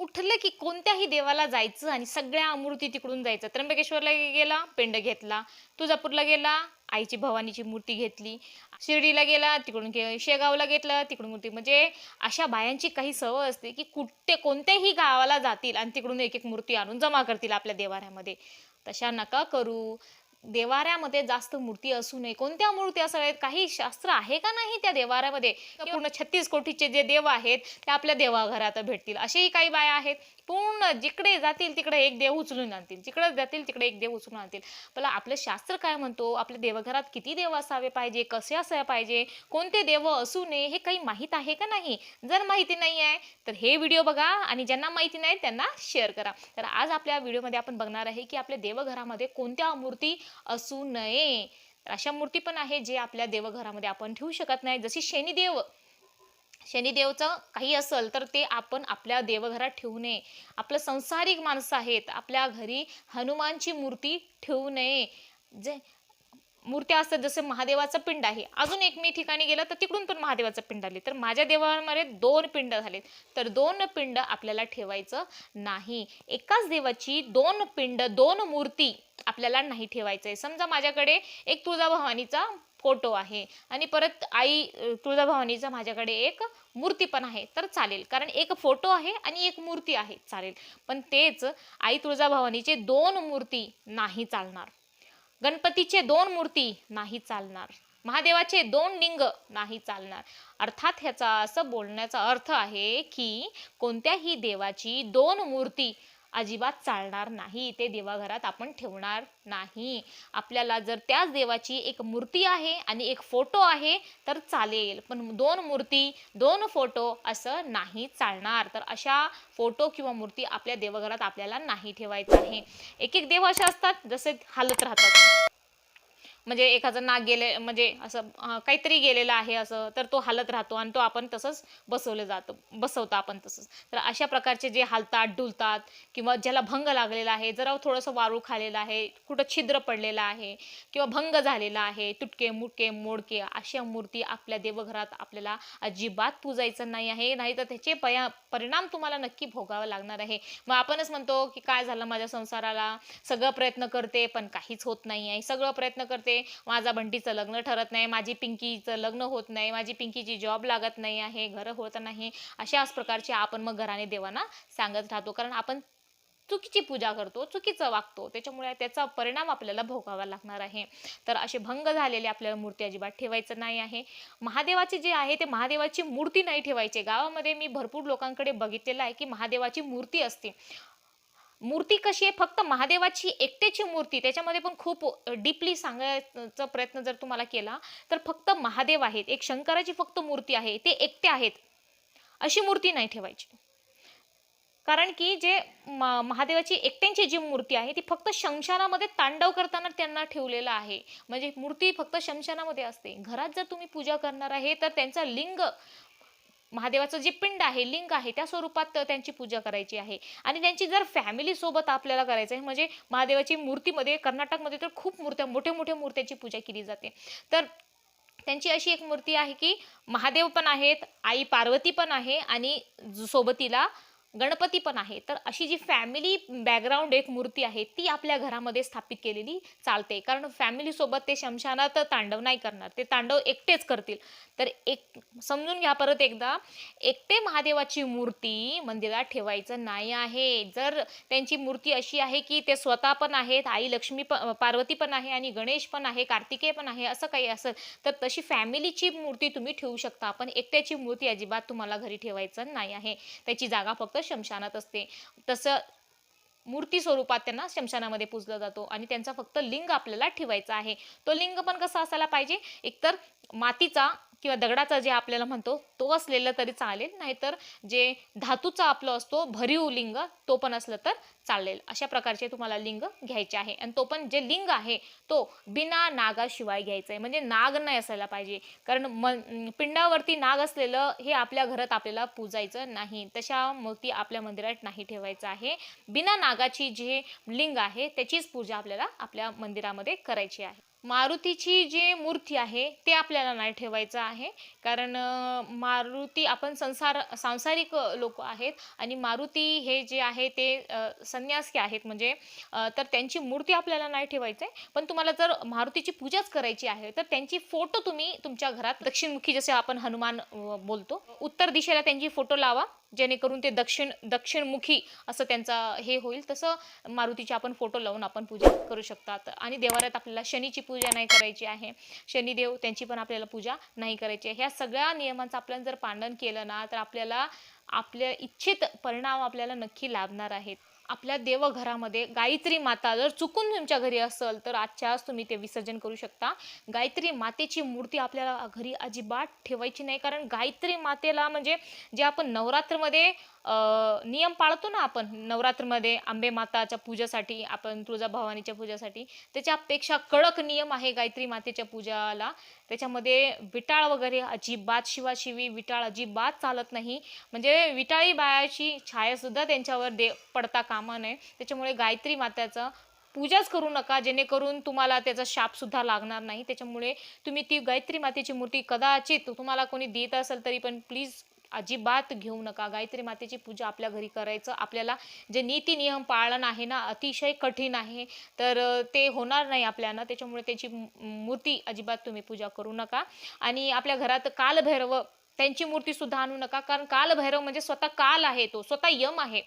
उठलं की कोणत्याही देवाला जायचं आणि सगळ्या मूर्ती तिकडून जायचं. त्र्यंबकेश्वरला गेला पिंड घेतला. तुळजापूरला गेला आईची भवानीची मूर्ती घेतली. शिर्डीला गेला तिकडून गे- शेगावला घेतलं तिकडून मूर्ती. म्हणजे अशा बायांची काही सवय असते की कुठे कोणत्याही गावाला जातील आणि तिकडून एक एक मूर्ती आणून जमा करतील आपल्या देवाऱ्यामध्ये. तशा नका करू. देवाऱ्यामध्ये जास्त मूर्ती असू नये. कोणत्या मूर्ती असाव्यात काही शास्त्र आहे का नाही त्या देवाऱ्यामध्ये? पूर्ण छत्तीस कोटीचे जे देव आहेत ते आपल्या देवाघरात भेटतील. असेही काही बाया आहेत. पूर्ण जिकडे जातील तिकडे एक देव उचलून आणतील. जिकडे जातील तिकडे एक देव उचलून आणतील. पण आपलं शास्त्र काय म्हणतो? आपल्या देवघरात किती देव असावे पाहिजे? कसे असावे पाहिजे? कोणते देव असू नये हे काही माहीत आहे का नाही? जर माहिती नाही आहे तर हे व्हिडिओ बघा आणि ज्यांना माहिती नाही त्यांना शेअर करा. तर आज आपल्या व्हिडिओमध्ये आपण बघणार आहे की आपल्या देवघरामध्ये कोणत्या मूर्ती असू नये. तर अशा मूर्ती पण आहे जे आपल्या देवघरामध्ये आपण ठेवू शकत नाही. जशी शनिदेव शनिदेवचं काही असेल तर ते आपण आपल्या देवघरात ठेवू नये. आपलं संसारिक माणसं आहेत. आपल्या घरी हनुमानची मूर्ती ठेवू नये. जे मूर्त्या असतात जसं महादेवाचं पिंड आहे. अजून एक मी ठिकाणी गेलं तर तिकडून पण महादेवाचं पिंड आले. तर माझ्या देवामध्ये दोन पिंड झालेत. तर दोन पिंड आपल्याला ठेवायचं नाही. एकाच देवाची दोन पिंड दोन मूर्ती आपल्याला नाही ठेवायचं आहे समजा माझ्याकडे एक तुळजाभवानीचा फोटो आहे आणि परत आई तुळजाभवानीचा माझ्याकडे एक मूर्ती पण आहे तर चालेल. कारण एक फोटो आहे आणि एक मूर्ती आहे चालेल. पण तेच आई तुळजाभवानीचे दोन मूर्ती नाही चालणार. गणपतीचे दोन मूर्ती नाही चालणार. महादेवाचे दोन लिंग नाही चालणार. अर्थात ह्याचा असं बोलण्याचा अर्थ आहे की कोणत्याही देवाची दोन मूर्ती अजिबात चालणार नाही. ते देवाघरात आपण ठेवणार नाही. आपल्याला जर त्याच देवाची एक मूर्ती आहे आणि एक फोटो आहे तर चालेल. पण दोन मूर्ती दोन फोटो असं नाही चालणार. तर अशा फोटो किंवा मूर्ती आपल्या देवघरात आपल्याला नाही ठेवायचं आहे. एक एक देव असे असतात जसे हालत राहतात. म्हणजे एखादं नाग गेले म्हणजे असं काहीतरी गेलेलं आहे असं तर तो हालत राहतो आणि तो आपण तसंच बसवलं जातो बसवतो आपण तसंच. तर अशा प्रकारचे जे हालतात डुलतात किंवा ज्याला भंग लागलेला आहे जरा थोडंसं वारू खालेलं आहे कुठं छिद्र पडलेलं आहे किंवा भंग झालेला आहे तुटके मुटके मोडके अशा मूर्ती आपल्या देवघरात आपल्याला अजिबात पूजायचं नाही आहे. नाही तर त्याचे पया परिणाम तुम्हाला नक्की भोगावा लागणार आहे. मग आपणच म्हणतो की काय झालं माझ्या संसाराला सगळं प्रयत्न करते पण काहीच होत नाही आहे. सगळं प्रयत्न करते माझा बंटीचं लग्न ठरत नाही माझी पिंकीचं लग्न होत नाही माझी पिंकीची जॉब लागत नाही आहे घरं होत नाही अशाच प्रकारचे आपण मग घराने देवांना सांगत राहतो. कारण आपण चुकीची पूजा करतो चुकीचं वागतो. त्याच्यामुळे त्याचा परिणाम आपल्याला भोगावा लागणार आहे. तर असे भंग झालेले आपल्याला मूर्ती अजिबात ठेवायचं नाही आहे. महादेवाचे जे आहे ते महादेवाची मूर्ती नाही ठेवायची. गावामध्ये मी भरपूर लोकांकडे बघितलेलं आहे की महादेवाची मूर्ती असते. मूर्ती कशी आहे? फक्त महादेवाची एकट्याची मूर्ती त्याच्यामध्ये पण खूप डीपली सांगायचा प्रयत्न जर तुम्हाला केला तर फक्त महादेव आहेत. एक शंकराची फक्त मूर्ती आहे. ते एकटे आहेत. अशी मूर्ती नाही ठेवायची. कारण की जे महादेवाची एकट्यांची जी मूर्ती आहे ती फक्त शमशानामध्ये तांडव करताना त्यांना ठेवलेलं आहे. म्हणजे मूर्ती फक्त शमशानामध्ये असते. घरात जर तुम्ही पूजा करणार आहे तर त्यांचा लिंग महादेवाचं जे पिंड आहे लिंग आहे त्या स्वरूपात त्यांची पूजा करायची आहे. आणि त्यांची जर फॅमिली सोबत आपल्याला करायचं आहे म्हणजे महादेवाची मूर्तीमध्ये कर्नाटकमध्ये तर खूप मूर्त्या मोठ्या मोठ्या मूर्त्यांची पूजा केली जाते. तर त्यांची अशी एक मूर्ती आहे की महादेव पण आहेत आई पार्वती पण आहे आणि सोबतीला गणपती पण आहे. तर अशी जी फॅमिली बॅकग्राऊंड एक मूर्ती आहे ती आपल्या घरामध्ये स्थापित केलेली चालते. कारण फॅमिलीसोबत ते शमशानात तांडव नाही करणार. ते तांडव एकटेच करतील. तर एक समजून घ्या परत एकदा. एकटे महादेवाची मूर्ती मंदिरात ठेवायचं नाही आहे. जर त्यांची मूर्ती अशी आहे की ते स्वतः पण आहेत आई लक्ष्मी प पार्वती पण आहे आणि गणेश पण आहे कार्तिकेय पण आहे असं काही असेल तर तशी फॅमिलीची मूर्ती तुम्ही ठेवू शकता. पण एकट्याची मूर्ती अजिबात तुम्हाला घरी ठेवायचं नाही आहे. त्याची जागा फक्त शमशानात असते. तसं मूर्ती स्वरूपात त्यांना शमशानामध्ये पूजला जातो आणि त्यांचा फक्त लिंग आपल्याला ठेवायचा आहे. तो लिंग पण कसा असायला पाहिजे? एकतर मातीचा किंवा दगडाचा जे आपल्याला म्हणतो तो असलेलं तरी चालेल. नाहीतर जे धातूचा आपलं असतो भरीव लिंग तो पण असलं तर चालेल. अशा प्रकारचे तुम्हाला लिंग घ्यायचे आहे. आणि तो पण जे लिंग आहे तो बिना नागाशिवाय घ्यायचा आहे. म्हणजे नाग नाही असायला पाहिजे. कारण म पिंडावरती नाग असलेलं हे आपल्या घरात आपल्याला पूजायचं नाही. तशा मूर्ती आपल्या मंदिरात नाही ठेवायचं आहे. बिना नागाची जे लिंग आहे त्याचीच पूजा आपल्याला आपल्या मंदिरामध्ये करायची आहे. मारुतीची जी मूर्ती आहे ते आपल्याला नाही ठेवायचं आहे. कारण मारुती आपण संसार सांसारिक लोक आहेत आणि मारुती हे जे आहे ते संन्यासी आहेत. म्हणजे तर त्यांची मूर्ती आपल्याला नाही ठेवायचं आहे पण तुम्हाला जर मारुतीची पूजाच करायची आहे तर त्यांची फोटो तुम्ही तुमच्या घरात दक्षिणमुखी जसे आपण हनुमान बोलतो उत्तर दिशेला त्यांची फोटो लावा. जेणेकरून ते दक्षिण दक्षिणमुखी असं त्यांचा हे होईल. तसं मारुतीचे आपण फोटो लावून आपण पूजा करू शकतात. आणि देवाऱ्यात आपल्याला शनीची पूजा नाही करायची आहे. शनिदेव त्यांची पण आपल्याला पूजा नाही करायची आहे. ह्या सगळ्या नियमांचं आपल्याला जर पालन केलं ना तर आपल्याला आपल्या इच्छित परिणाम आपल्याला नक्की लाभणार आहेत. आपल्या देवघरामध्ये गायत्री माता जर चुकून तुमच्या घरी असेल तर आजच्या आज तुम्ही ते विसर्जन करू शकता. गायत्री मातेची मूर्ती आपल्याला घरी अजिबात ठेवायची नाही. कारण गायत्री मातेला म्हणजे जे आपण नवरात्रमध्ये नियम पाळतो ना आपण नवरात्रमध्ये आंबे माताच्या पूजेसाठी आपण तुळजाभवानीच्या पूजेसाठी त्याच्यापेक्षा कडक नियम आहे गायत्री मातेच्या पूजाला. त्याच्यामध्ये विटाळ वगैरे अजिबात शिवाशिवी विटाळ अजिबात चालत नाही. म्हणजे विटाळी बायाची छायासुद्धा त्यांच्यावर दे पडता कामा नये. त्याच्यामुळे गायत्री मात्याचं पूजाच करू नका जेणेकरून तुम्हाला त्याचा शापसुद्धा लागणार नाही. त्याच्यामुळे तुम्ही ती गायत्री मातेची मूर्ती कदाचित तुम्हाला कोणी देत असेल तरी पण प्लीज अजिबात घेऊ नका. गायत्री मातेची पूजा आपल्या घरी करायचं. आपल्याला जे नीती नियम पाळण आहे ना अतिशय कठीण आहे. तर ते होणार नाही आपल्याला. त्याच्यामुळे त्याची मूर्ती अजिबात तुम्ही पूजा करू नका. आणि आपल्या घरात कालभैरव त्यांची मूर्ती सुद्धा आणू नका. कारण कालभैरव म्हणजे स्वतः काल आहे तो. स्वतः यम आहे.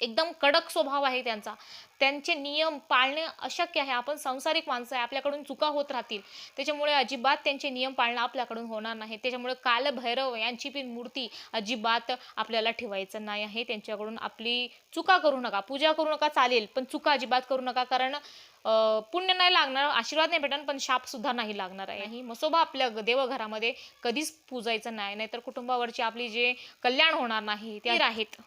एकदम कडक स्वभाव आहे त्यांचा. त्यांचे नियम पाळणे अशक्य आहे. आपण सांसारिक माणसं आहे. आपल्याकडून चुका होत राहतील. त्याच्यामुळे अजिबात त्यांचे नियम पाळणं आपल्याकडून होणार नाही. त्याच्यामुळे कालभैरव यांची पण मूर्ती अजिबात आपल्याला ठेवायचं नाही आहे. त्यांच्याकडून आपली चुका करू नका. पूजा करू नका चालेल. पण चुका अजिबात करू नका. कारण पुण्य नाही लागणार आशीर्वाद नाही भेटणार पण शाप सुद्धा नाही लागणार आहे. ही मसोबा आपल्या देवघरामध्ये कधीच पूजायचं नाही. नाहीतर कुटुंबावरची आपली जे कल्याण होणार नाही ते आहेत.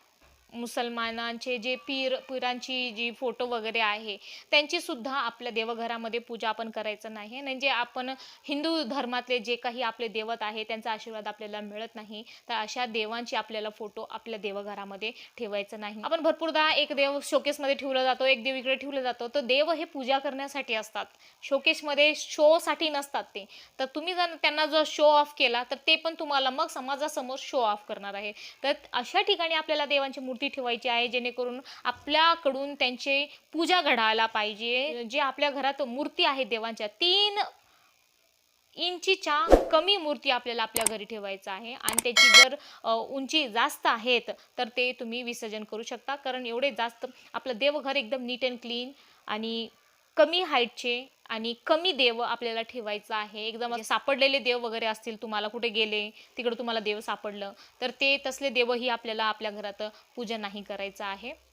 मुसलमानांचे जे पीर पिरांची जी फोटो वगैरे आहे त्यांची सुद्धा आपल्या देवघरामध्ये पूजा आपण करायचं नाही. म्हणजे आपण हिंदू धर्मातले जे काही आपले देवत आहे त्यांचा आशीर्वाद आपल्याला मिळत नाही तर अशा देवांची आपल्याला फोटो आपल्या देवघरामध्ये ठेवायचं नाही. आपण भरपूरदा एक देव शोकेसमध्ये ठेवला जातो एक देव इकडे ठेवला जातो तर देव हे पूजा करण्यासाठी असतात. शोकेसमध्ये शोसाठी नसतात ते. तर तुम्ही जर त्यांना जर शो ऑफ केला तर ते पण तुम्हाला मग समाजासमोर शो ऑफ करणार आहे. तर अशा ठिकाणी आपल्याला देवांची मूर्ती ठेवायची आहे जेणेकरून आपल्याकडून त्यांची पूजा घडायला पाहिजे. जे आपल्या घरात मूर्ती आहेत देवांच्या तीन इंचीच्या कमी मूर्ती आपल्याला आपल्या घरी ठेवायचं आहे. आणि त्याची जर उंची जास्त आहेत तर ते तुम्ही विसर्जन करू शकता. कारण एवढे जास्त आपलं देवघर एकदम नीट अँड क्लीन आणि कमी हाईटचे आणि कमी देव आपल्याला ठेवायचं आहे. एकदम सापडलेले देव वगैरे असतील तुम्हाला कुठे गेले तिकडे तुम्हाला देव सापडलं तर ते तसले देवही आपल्याला आपल्या घरात पूजा नाही करायचं आहे.